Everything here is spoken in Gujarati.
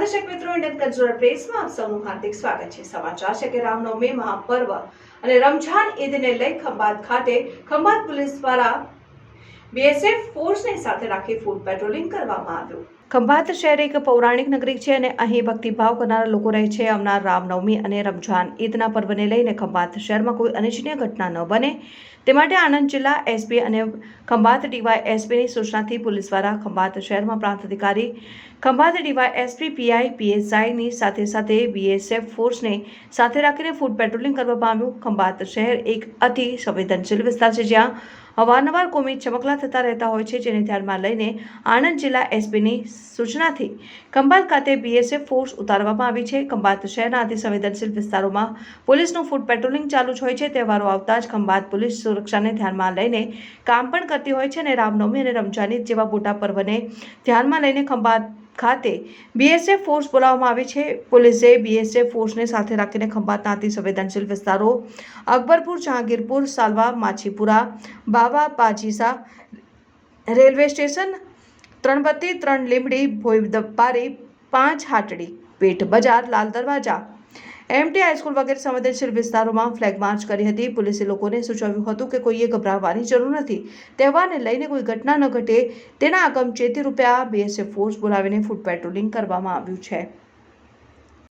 દર્શક મિત્રો ઇન્ડિયન કલ્ચરલ પ્રેસમાં આપ સૌનું હાર્દિક સ્વાગત છે. સમાચાર છે કે રામનવમી મહાપર્વ અને રમઝાન ઈદને લઈ ખંભાત ખાતે ખંભાત પોલીસ દ્વારા બીએસએફ ફોર્સની સાથે રાખી ફૂડ પેટ્રોલિંગ કરવામાં આવ્યું. ખંભાત શહેર એક પૌરાણિક નગરી છે અને અહીં ભક્તિભાવ કરનારા લોકો રહે છે. આવનાર રામનવમી અને રમઝાન ઈદના પર્વને લઈને ખંભાત શહેરમાં કોઈ અનિચ્છનીય ઘટના ન બને. તે માટે આણંદ જિલ્લા એસપી અને ખંભાત ડીવાય એસપીની સૂચનાથી પોલીસ દ્વારા ખંભાત શહેરમાં પ્રાંત અધિકારી ખંભાત ડીવાય એસપી પીઆઈ પીએસઆઈની સાથે સાથે બીએસએફ ફોર્સને સાથે રાખીને ફૂડ પેટ્રોલિંગ કરવામાં આવ્યું ખંભાત શહેર એક અતિ સંવેદનશીલ વિસ્તાર છે જ્યાં અવારનવાર કોમી ચમકલા થતા રહેતા હોય છે. જેને ધ્યાનમાં લઈને આણંદ જિલ્લા એસપીની સૂચનાથી ખંભાત ખાતે બીએસએફ ફોર્સ ઉતારવામાં આવી છે. ખંભાત શહેરના અતિ સંવેદનશીલ વિસ્તારોમાં પોલીસનું ફૂડ પેટ્રોલિંગ ચાલુ જ હોય છે. તહેવારો આવતા જ ખંભાત પોલીસ સુરક્ષાને ધ્યાનમાં લઈને કામ પણ કરતી હોય છે અને રામનવમી અને રમજાની જેવા મોટા પર્વને ધ્યાનમાં લઈને ખંભાત ખાતે બીએસએફ ફોર્સ બોલાવવામાં આવી છે. પોલીસે બીએસએફ ફોર્સને સાથે રાખીને ખંભાતના અતિ સંવેદનશીલ વિસ્તારો અકબરપુર, જહાંગીરપુર, સાલવા, માછીપુરા, બાવા, પાજીસા રેલવે સ્ટેશન ત્રણબત્તી ત્રણ લીમડી ભોયદપારી પાંચ હાટડી, પેટ બજાર, લાલ દરવાજા. એમટી હાઈસ્કૂલ વગેરે સંવેદનશીલ વિસ્તારોમાં ફ્લેગ માર્ચ કરી હતી. પોલીસે લોકોને સૂચવ્યું હતું કે કોઈએ ગભરાવાની જરૂર નથી. તહેવારને લઈને કોઈ ઘટના ન ઘટે તેના અગમચેતી રૂપે આ બીએસએફ ફોર્સ બોલાવીને ફૂડ પેટ્રોલિંગ કરવામાં આવ્યું છે.